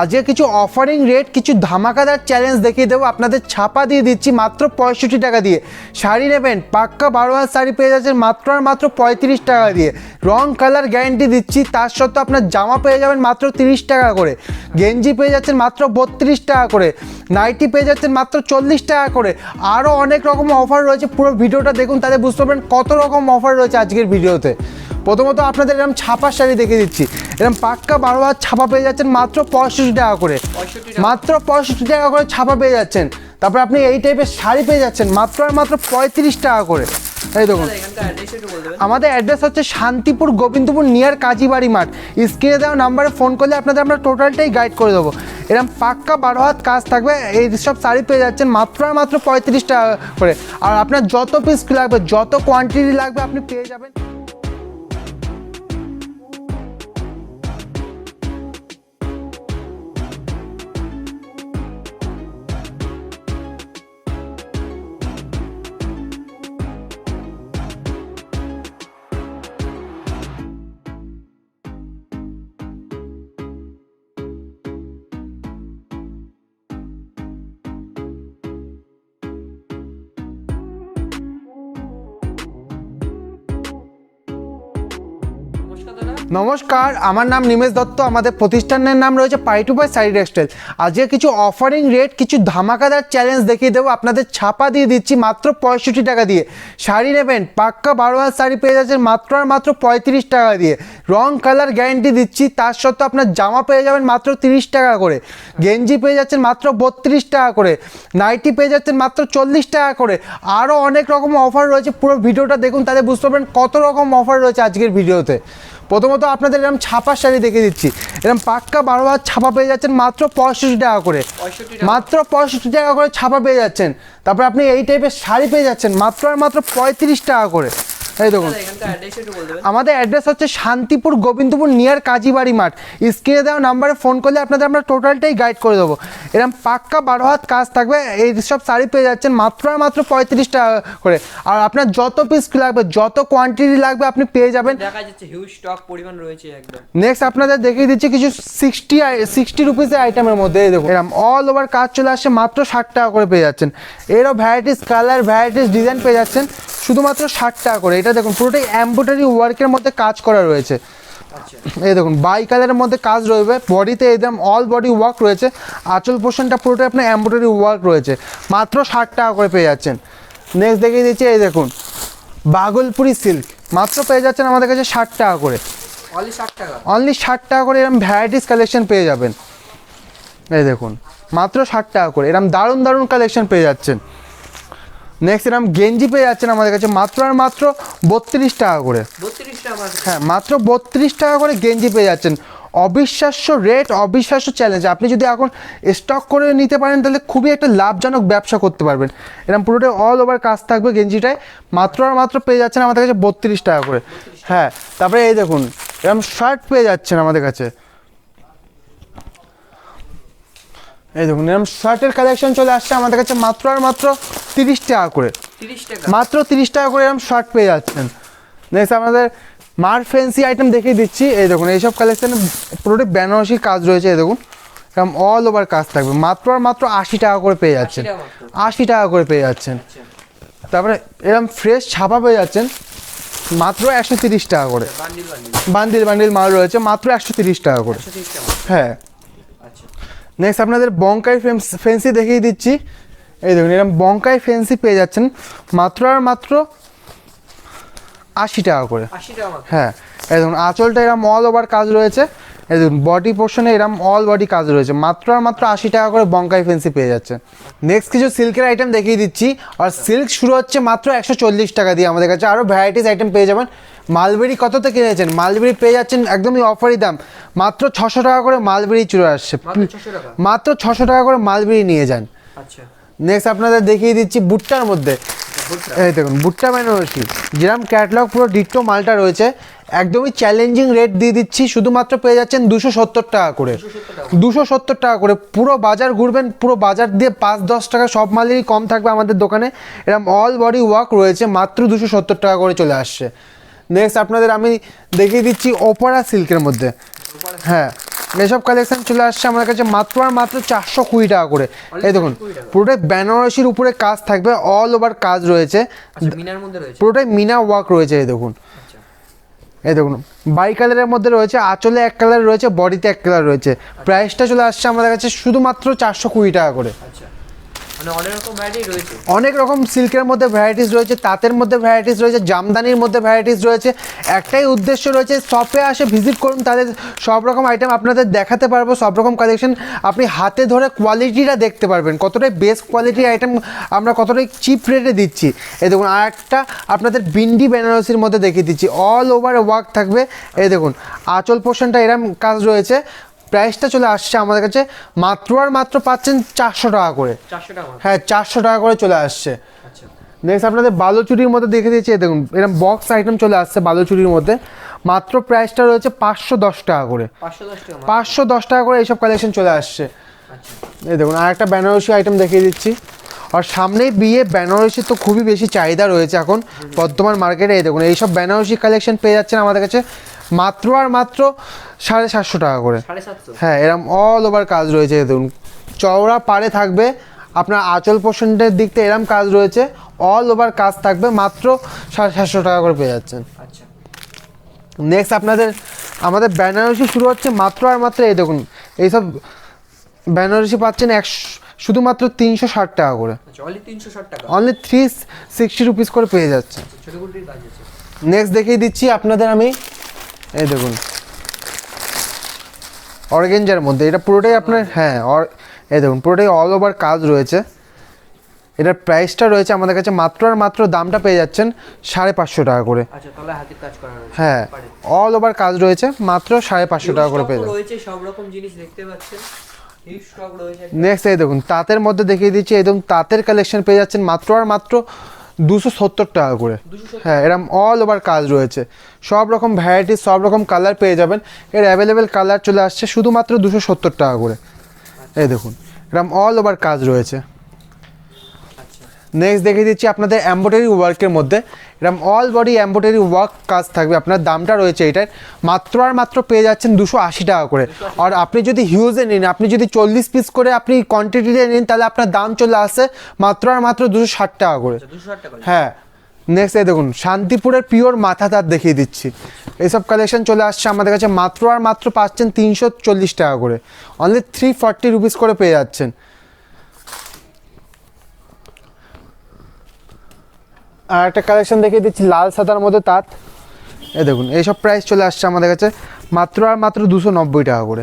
আজকে কিছু offering rate কিছু ধামাকাদার চ্যালেঞ্জ দেখিয়ে দেবো। আপনাদের ছাপা দিয়ে দিচ্ছি মাত্র পঁয়ষট্টি টাকা দিয়ে। শাড়ি নেবেন, পাক্কা বারো হাজার শাড়ি পেয়ে যাচ্ছেন মাত্র আর মাত্র পঁয়ত্রিশ টাকা দিয়ে। রং কালার গ্যারেন্টি দিচ্ছি, তার সত্ত্বেও আপনার জামা পেয়ে যাবেন মাত্র তিরিশ টাকা করে। গেঞ্জি পেয়ে যাচ্ছেন মাত্র বত্রিশ টাকা করে। নাইটি পেয়ে যাচ্ছেন মাত্র চল্লিশ টাকা করে। আরও অনেক রকম অফার রয়েছে, পুরো ভিডিওটা দেখুন, তাহলে বুঝতে পারবেন কত রকম অফার রয়েছে আজকের ভিডিওতে। প্রথমত আপনাদের এরকম ছাপার শাড়ি দেখে দিচ্ছি। এরকম পাক্কা বারো হাজার ছাপা পেয়ে যাচ্ছেন মাত্র পঁয়ষট্টি টাকা করে। মাত্র পঁয়ষট্টি টাকা করে ছাপা পেয়ে যাচ্ছেন। তারপরে আপনি এই টাইপের শাড়ি পেয়ে যাচ্ছেন মাত্র আর মাত্র পঁয়ত্রিশ টাকা করে। এই দেখুন। আমাদের অ্যাড্রেস হচ্ছে শান্তিপুর গোবিন্দপুর নিয়ার কাজীবাড়ি মাঠ। স্ক্রিনে দেওয়া নাম্বারে ফোন করলে আপনাদের আমরা টোটালটাই গাইড করে দেবো। এরকম পাক্কা বারো হাত কাজ থাকবে এই সব শাড়ি পেয়ে যাচ্ছেন মাত্র আর মাত্র পঁয়ত্রিশ টাকা করে। আর আপনার যত পিস লাগবে যত কোয়ান্টিটি লাগবে আপনি পেয়ে যাবেন। নমস্কার, আমার নাম নিমেশ দত্ত, আমাদের প্রতিষ্ঠানের নাম রয়েছে pie to pie sari textile. আজকে কিছু অফারিং রেট কিছু ধামাকাদার চ্যালেঞ্জ দেখিয়ে দেবো, আপনাদের ছাপা দিয়ে দিচ্ছি মাত্র পঁয়ষট্টি টাকা দিয়ে। শাড়ি নেবেন, পাক্কা বারো হাজার শাড়ি পেয়ে যাচ্ছেন মাত্র আর মাত্র পঁয়ত্রিশ টাকা দিয়ে। রং কালার গ্যারেন্টি দিচ্ছি, তার সত্ত্বেও আপনার জামা পেয়ে যাবেন মাত্র তিরিশ টাকা করে। গেঞ্জি পেয়ে যাচ্ছেন মাত্র বত্রিশ টাকা করে। নাইটি পেয়ে যাচ্ছেন মাত্র চল্লিশ টাকা করে। আরও অনেক রকম অফার রয়েছে, পুরো ভিডিওটা দেখুন, তাহলে বুঝতে পারবেন কত রকম অফার রয়েছে আজকের ভিডিওতে। প্রথমত আপনাদের এরকম ছাপা শাড়ি দেখে দিচ্ছি। এরকম পাক্কা বারো হাজার ছাপা পেয়ে যাচ্ছেন মাত্র পঁয়ষট্টি টাকা করে। মাত্র পঁয়ষট্টি টাকা করে ছাপা পেয়ে যাচ্ছেন। তারপরে আপনি এই টাইপের শাড়ি পেয়ে যাচ্ছেন মাত্র আর মাত্র পঁয়ত্রিশ টাকা করে। এই দেখুন। আমাদের অ্যাড্রেস হচ্ছে শান্তিপুর গোবিন্দপুর নিয়ার কাজীবাড়ি মাঠ। স্ক্রিনে দেওয়া নাম্বারে ফোন করলে আপনাদের আমরা টোটালটাই গাইড করে দেবো। এরকম পাক্কা বারো হাত কাজ থাকবে এই সব শাড়ি পেয়ে যাচ্ছেন মাত্র আর মাত্র পঁয়ত্রিশ টাকা করে। আর আপনার যত পিস লাগবে যত কোয়ান্টিটি লাগবে আপনি পেয়ে যাবেন। দেখা যাচ্ছে হিউজ স্টক পরিমাণ রয়েছে একদম। নেক্সট আপনাদের দেখিয়ে দিচ্ছি কিছু সিক্সটি সিক্সটি রুপিসের আইটেমের মধ্যে এই দেখুন। এরকম অল ওভার কাজ চলে আসছে মাত্র ষাট টাকা করে পেয়ে যাচ্ছেন। এরও ভ্যারাইটিস কালার ভ্যারাইটিস ডিজাইন পেয়ে যাচ্ছেন। শুধুমাত্র ষাট টাকা করে। এটা দেখুন পুরোটাই এম্ব্রয়ডারি ওয়ার্কের মধ্যে কাজ করা রয়েছে। আচ্ছা। এই দেখুন বাই কালারের মধ্যে কাজ রয়েছে বডিতে একদম অল বডি ওয়ার্ক রয়েছে আঁচল পোর্শনটা পুরোটাই আপনার এম্ব্রয়ডারি ওয়ার্ক রয়েছে। মাত্র ষাট টাকা করে পেয়ে যাচ্ছেন। নেক্সট দেখিয়ে দিচ্ছি এই দেখুন বাগলপুরি সিল্ক মাত্র পেয়ে যাচ্ছেন আমাদের কাছে ষাট টাকা করে। অনলি ষাট টাকা? অনলি ষাট টাকা করে এরকম ভ্যারাইটিস কালেকশন পেয়ে যাবেন। এই দেখুন মাত্র ষাট টাকা করে এরকম দারুণ দারুণ কালেকশন পেয়ে যাচ্ছেন। নেক্সট এরকম গেঞ্জি পেয়ে যাচ্ছেন আমাদের কাছে। মাত্র আর মাত্র বত্রিশ টাকা করে। হ্যাঁ মাত্র বত্রিশ টাকা করে গেঞ্জি পেয়ে যাচ্ছেন। অবিশ্বাস্য রেট অবিশ্বাস্য চ্যালেঞ্জ আপনি যদি এখন স্টক করে নিতে পারেন তাহলে খুবই একটা লাভজনক ব্যবসা করতে পারবেন। এরকম পুরোটাই অল ওভার কাজ থাকবে গেঞ্জিটায়। মাত্র আর মাত্র পেয়ে যাচ্ছেন আমাদের কাছে বত্রিশ টাকা করে। হ্যাঁ তারপরে এই দেখুন এরকম শার্ট পেয়ে যাচ্ছেন আমাদের কাছে। এই দেখুন এরকম শার্টের কালেকশন চলে আসছে আমাদের কাছে। মাত্র আর মাত্র তিরিশ টাকা করে। মাত্র তিরিশ টাকা করে এরকম শার্ট পেয়ে যাচ্ছেন। নেক্সট আমাদের মার ফ্যান্সি আইটেম দেখিয়ে দিচ্ছি। এই দেখুন এইসব কালেকশানে পুরোটাই বেনারসি কাজ রয়েছে এই দেখুন। এরকম অল ওভার কাজ থাকবে। মাত্র আর মাত্র আশি টাকা করে পেয়ে যাচ্ছেন। আশি টাকা করে পেয়ে যাচ্ছেন। আচ্ছা। তারপরে এরকম ফ্রেশ ছাপা পেয়ে যাচ্ছেন। মাত্র একশো তিরিশ টাকা করে। বান্ডিল বান্ডিল বান্ডিল মাল রয়েছে মাত্র একশো তিরিশ টাকা করে। হ্যাঁ। আচ্ছা। নেক্সট আপনাদের বঙ্কাই ফেন্সি দেখিয়ে দিচ্ছি। এই দেখুন এরকম বঙ্কাই ফেন্সি পেয়ে যাচ্ছেন মাত্র আর মাত্র আশি টাকা করে। হ্যাঁ এই দেখুন আঁচলটা এরম অল ওভার কাজ রয়েছে। এই দেখুন বডি পোর্শনে এরম অল বডি কাজ রয়েছে। মাত্র আর মাত্র আশি টাকা করে বঙ্কাই ফেন্সি পেয়ে যাচ্ছে নেক্সট কিছু সিল্কের আইটেম দেখিয়ে দিচ্ছি। আর সিল্ক শুরু হচ্ছে মাত্র একশো চল্লিশ টাকা দিয়ে আমাদের কাছে। আরও ভ্যারাইটিস আইটেম পেয়ে যাবেন। মালবেরি কততে কিনেছেন? মালবেরি পেয়ে যাচ্ছেন একদমই অফারই দাম। মাত্র ছশো টাকা করে মালবেরি চলে আসছে। মাত্র ছশো টাকা? মাত্র ছশো টাকা করে মালবেরি নিয়ে যান। আচ্ছা। নেক্সট আপনাদের দেখিয়ে দিচ্ছি বুটটার মধ্যে। এই দেখুন বুট্টা বেনারসি যেরকম ক্যাটলগ পুরো ডিট্টো মালটা রয়েছে একদমই চ্যালেঞ্জিং রেট দিয়ে দিচ্ছি শুধুমাত্র পেয়ে যাচ্ছেন দুশো সত্তর টাকা করে। দুশো সত্তর টাকা। করে পুরো বাজার ঘুরবেন পুরো বাজার দিয়ে পাঁচ দশ টাকা সব মালেরই কম থাকবে আমাদের দোকানে। এরকম অল বডি ওয়ার্ক রয়েছে মাত্র দুশো সত্তর টাকা করে চলে আসছে। নেক্সট আপনাদের আমি দেখিয়ে দিচ্ছি ওপারা সিল্কের মধ্যে। হ্যাঁ এসব কালেকশন চলে আসছে আমার কাছে মাত্র আর মাত্র চারশো কুড়ি টাকা করে। এই দেখুন পুরোটাই বেনারসির উপরে কাজ থাকবে অল ওভার কাজ রয়েছে। আচ্ছা রয়েছে? পুরোটাই মিনা ওয়ার্ক রয়েছে এই দেখুন। আচ্ছা। এই দেখুন বাই কালারের মধ্যে রয়েছে আঁচলে এক কালার রয়েছে বডিতে এক কালার রয়েছে। প্রাইসটা চলে আসছে আমাদের কাছে শুধুমাত্র চারশো কুড়ি টাকা করে। আচ্ছা। অনেক রকম ভ্যারাইটি রয়েছে। অনেক রকম সিল্কের মধ্যে ভ্যারাইটিস রয়েছে, তাঁতের মধ্যে ভ্যারাইটিস রয়েছে, জামদানির মধ্যে ভ্যারাইটিস রয়েছে। একটাই উদ্দেশ্য রয়েছে শপে আসে ভিজিট করুন, তাদের সব রকম আইটেম আপনাদের দেখাতে পারব, সব রকম কালেকশন আপনি হাতে ধরে কোয়ালিটিটা দেখতে পারবেন। কতটাই বেস্ট কোয়ালিটির আইটেম আমরা কতটাই চিপ রেটে দিচ্ছি। এই দেখুন, আর একটা আপনাদের বিন্ডি বেনারসির মধ্যে দেখিয়ে দিচ্ছি। অল ওভার ওয়ার্ক থাকবে। এই দেখুন, আঁচল পোর্শনটা এরম কাজ রয়েছে। প্রাইসটা চলে আসছে আমাদের কাছে মাত্র আর মাত্র পাচ্ছেন চারশো টাকা করে। হ্যাঁ চারশো টাকা করে চলে আসছে। আচ্ছা। নেক্সট আপনাদের বালুচুরির মধ্যে দেখে দিয়েছি এই দেখুন এরকম বক্স আইটেম চলে আসছে বালুচুরির মধ্যে। মাত্র প্রাইসটা রয়েছে পাঁচশো দশ টাকা করে। পাঁচশো দশ টাকা করে এইসব কালেকশন চলে আসছে। আচ্ছা। এই দেখুন আর একটা বেনারসি আইটেম দেখিয়ে দিচ্ছি। আর সামনেই বিয়ে বেনারসির তো খুবই বেশি চাহিদা রয়েছে এখন বর্তমান মার্কেটে এই দেখুন এইসব বেনারসি কালেকশন পেয়ে যাচ্ছেন আমাদের কাছে মাত্র আর মাত্র সাড়ে সাতশো টাকা করে। হ্যাঁ এরকম অল ওভার কাজ রয়েছে দেখুন। চওড়া পাড়ে থাকবে আপনার আঁচল পোষণের দিক থেকে এরম কাজ রয়েছে অল ওভার কাজ থাকবে মাত্র সাড়ে সাতশো টাকা করে পেয়ে যাচ্ছেন। আচ্ছা। নেক্সট আপনাদের আমাদের বেনারসি শুরু হচ্ছে মাত্র আর মাত্র এই দেখুন এইসব বেনারসি পাচ্ছেন একশো শুধুমাত্র তিনশো ষাট টাকা করে। আচ্ছা অনলি থ্রি সিক্সটি রুপিস করে পেয়ে যাচ্ছে। নেক্সট দেখিয়ে দিচ্ছি আপনাদের আমি এই দেখুন। অর্গেঞ্জার মধ্যে এটা পুরোটাই আপনার হ্যাঁ অর এই দেখুন পুরোটাই অল ওভার কাজ রয়েছে। এটার প্রাইসটা রয়েছে আমাদের কাছে মাত্র আর মাত্র দামটা পেয়ে যাচ্ছেন সাড়ে পাঁচশো টাকা করে। আচ্ছা হ্যাঁ অল ওভার কাজ রয়েছে মাত্র সাড়ে পাঁচশো টাকা করে পেয়ে যাবেন সব রকম জিনিস দেখতে পাচ্ছেন। হিউজ স্টক রয়েছে। নেক্সট এই দেখুন তাঁতের মধ্যে দেখিয়ে দিচ্ছি একদম তাঁতের কালেকশন পেয়ে যাচ্ছেন মাত্র আর মাত্র দুশো সত্তর টাকা করে। হ্যাঁ এরকম অল ওভার কাজ রয়েছে। সব রকম ভ্যারাইটি সব রকম কালার পেয়ে যাবেন। এর অ্যাভেলেবেল কালার চলে আসছে শুধুমাত্র দুশো সত্তর টাকা করে। এই দেখুন এরকম অল ওভার কাজ রয়েছে। নেক্সট দেখিয়ে দিচ্ছি আপনাদের এম্ব্রয়ডারি ওয়ার্কের মধ্যে। এরকম অল বডি এম্ব্রয়ডারি ওয়ার্ক কাজ থাকবে। আপনার দামটা রয়েছে এটার। মাত্র আর মাত্র পেয়ে যাচ্ছেন দুশো আশি টাকা করে। আর আপনি যদি হিউজে নিন আপনি যদি চল্লিশ পিস করে আপনি কোয়ান্টিটিতে নিন তাহলে আপনার দাম চলে আসে মাত্র আর মাত্র দুশো ষাট টাকা করে। আচ্ছা হ্যাঁ। নেক্সট এই দেখুন শান্তিপুরের পিওর মাথা তার দেখিয়ে দিচ্ছি। এইসব কালেকশন চলে আসছে আমাদের কাছে। মাত্র আর মাত্র পাচ্ছেন তিনশো চল্লিশ টাকা করে। অনলি থ্রি ফর্টি রুপিস করে পেয়ে যাচ্ছেন। আর একটা কালেকশন দেখিয়ে দিচ্ছি লাল সাদার মধ্যে তাঁত। এই দেখুন এইসব প্রাইস চলে আসছে আমাদের কাছে। মাত্র আর মাত্র দুশো নব্বই টাকা করে।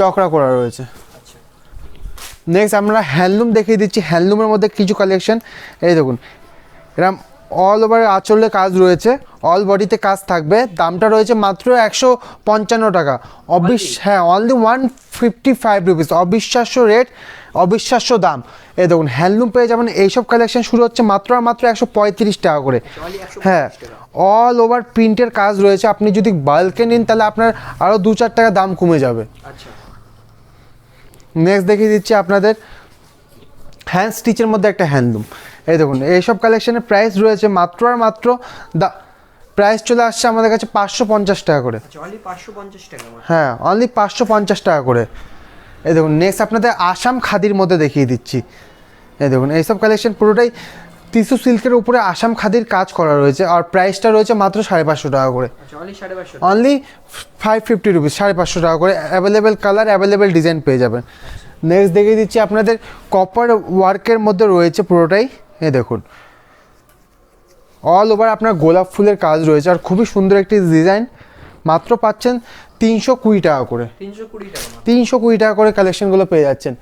চক্র করা রয়েছে। নেক্সট আমরা হ্যান্ডলুম দেখিয়ে দিচ্ছি। হ্যান্ডলুমের মধ্যে কিছু কালেকশন এই দেখুন এরম অল ওভার আঁচলে কাজ রয়েছে অল বডিতে কাজ থাকবে দামটা রয়েছে মাত্র একশো পঞ্চান্ন টাকা। অবিশ হ্যাঁ only one fifty five rupees অবিশ্বাস্য রেট অবিশ্বাস্য দাম। এই দেখুন হ্যান্ডলুম পেয়ে যাবেন এইসব কালেকশন শুরু হচ্ছে মাত্র আর মাত্র একশো পঁয়ত্রিশ টাকা করে। হ্যাঁ অল ওভার প্রিন্টের কাজ রয়েছে আপনি যদি বাল্কে নিন তাহলে আপনার আরও দু চার টাকা দাম কমে যাবে। আচ্ছা। নেক্সট দেখিয়ে দিচ্ছি আপনাদের হ্যান্ড স্টিচের মধ্যে একটা হ্যান্ডলুম এই দেখুন এইসব কালেকশনের প্রাইস রয়েছে মাত্র আর মাত্র দা প্রাইস চলে আসছে আমাদের কাছে পাঁচশো পঞ্চাশ টাকা করে। আচ্ছা হ্যাঁ অনলি পাঁচশো পঞ্চাশ টাকা করে। এই দেখুন নেক্সট আপনাদের আসাম খাদির মধ্যে দেখিয়ে দিচ্ছি। এই দেখুন এইসব কালেকশন পুরোটাই টিসু সিল্কের উপরে আসাম খাদির কাজ করা রয়েছে আর প্রাইসটা রয়েছে মাত্র সাড়ে পাঁচশো টাকা করে। অনলি ফাইভ ফিফটি রুপিস সাড়ে পাঁচশো টাকা করে। অ্যাভেলেবেল কালার অ্যাভেলেবেল ডিজাইন পেয়ে যাবেন। নেক্সট দেখিয়ে দিচ্ছি আপনাদের কপার ওয়ার্কের মধ্যে রয়েছে পুরোটাই। এই দেখুন। অল ওভার আপনার গোলাপ ফুলের কাজ রয়েছে আর খুবই সুন্দর একটি ডিজাইন মাত্র পাচ্ছেন তিনশো কুড়ি টাকা করে। তিনশো কুড়ি টাকা তিনশো কুড়ি টাকা করে কালেকশনগুলো পেয়ে যাচ্ছেন।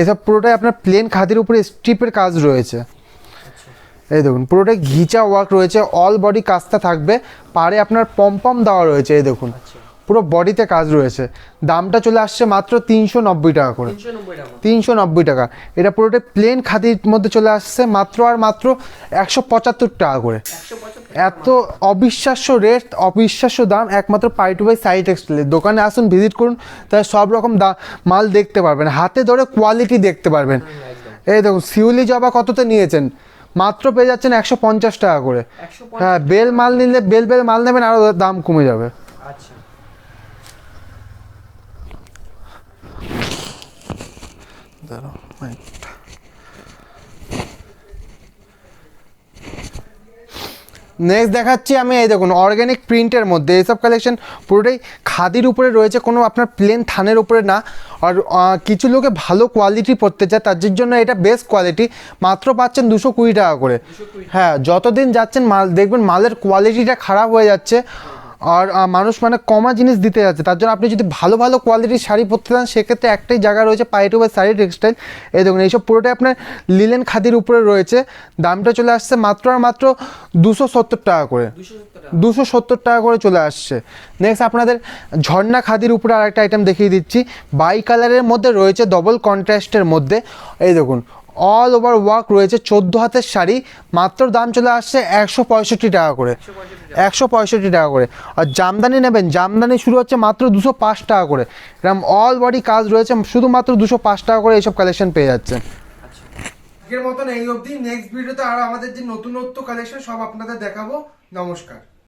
এসব পুরোটাই আপনার প্লেন খাদির উপরে স্ট্রিপের কাজ রয়েছে। এই দেখুন পুরোটাই ঘিচা ওয়ার্ক রয়েছে। অল বডি কাজটা থাকবে। পারে আপনার পম্পম দেওয়া রয়েছে এই দেখুন। আচ্ছা। পুরো বডিতে কাজ রয়েছে। দামটা চলে আসছে মাত্র তিনশো নব্বই টাকা করে। তিনশো নব্বই টাকা। এটা পুরোটাই প্লেন খাদির মধ্যে চলে আসছে মাত্র আর মাত্র একশো পঁচাত্তর টাকা করে। এত অবিশ্বাস্য রেট অবিশ্বাস্য দাম একমাত্র পাই টু বাই সাইড এক্সটেলের দোকানে আসুন ভিজিট করুন তাহলে সব রকম দা মাল দেখতে পারবেন। হাতে ধরে কোয়ালিটি দেখতে পারবেন। এই দেখুন শিউলি জবা কততে নিয়েছেন? মাত্র পেয়ে যাচ্ছেন একশো পঞ্চাশ টাকা করে। হ্যাঁ বেল মাল নিলে বেল বেল মাল নেবেন আরও দাম কমে যাবে। আচ্ছা। দাঁড়াও মাইকটা। নেক্সট দেখাচ্ছি আমি এই দেখুন অর্গ্যানিক প্রিন্টের মধ্যে। এইসব কালেকশন পুরোটাই খাদির উপরে রয়েছে কোনো আপনার প্লেন থানের উপরে না। আর কিছু লোকে ভালো কোয়ালিটি পড়তে চায় তার জন্য এটা বেস্ট কোয়ালিটি মাত্র পাচ্ছেন দুশো কুড়ি টাকা করে। হ্যাঁ যতদিন যাচ্ছেন মাল দেখবেন মালের কোয়ালিটিটা খারাপ হয়ে যাচ্ছে। আর মানুষ মানে কমা জিনিস দিতে যাচ্ছে। তার জন্য আপনি যদি ভালো ভালো কোয়ালিটির শাড়ি পরতে চান, সেক্ষেত্রে একটাই জায়গা রয়েছে পাইটু বা শাড়ি টেক্সটাইল এই দেখুন, এইসব পুরোটাই আপনার লিলেন খাদির উপরে রয়েছে। দামটা চলে আসছে মাত্র আর মাত্র দুশো সত্তর টাকা করে। দুশো সত্তর টাকা করে চলে আসছে। নেক্সট আপনাদের ঝর্ণা খাদির উপরে আরেকটা আইটেম দেখিয়ে দিচ্ছি। বাই কালারের মধ্যে রয়েছে ডবল কন্ট্রাস্টের মধ্যে। এই দেখুন অল ওভার ওয়ার্ক রয়েছে চোদ্দ হাতের শাড়ি, মাত্র দাম চলে আসছে একশো পঁয়ষট্টি টাকা করে। একশো পঁয়ষট্টি টাকা করে। আর জামদানি নেবেন, জামদানি শুরু হচ্ছে মাত্র দুশো পাঁচ টাকা করে। এরকম অল বডি কাজ রয়েছে, শুধুমাত্র দুশো পাঁচ টাকা করে এইসব কালেকশন পেয়ে আচ্ছা আজকের মতন এই অবধি। নেক্সট ভিডিওতে আরও আমাদের যে নতুনত্ব কালেকশন সব আপনাদের দেখাবো। নমস্কার।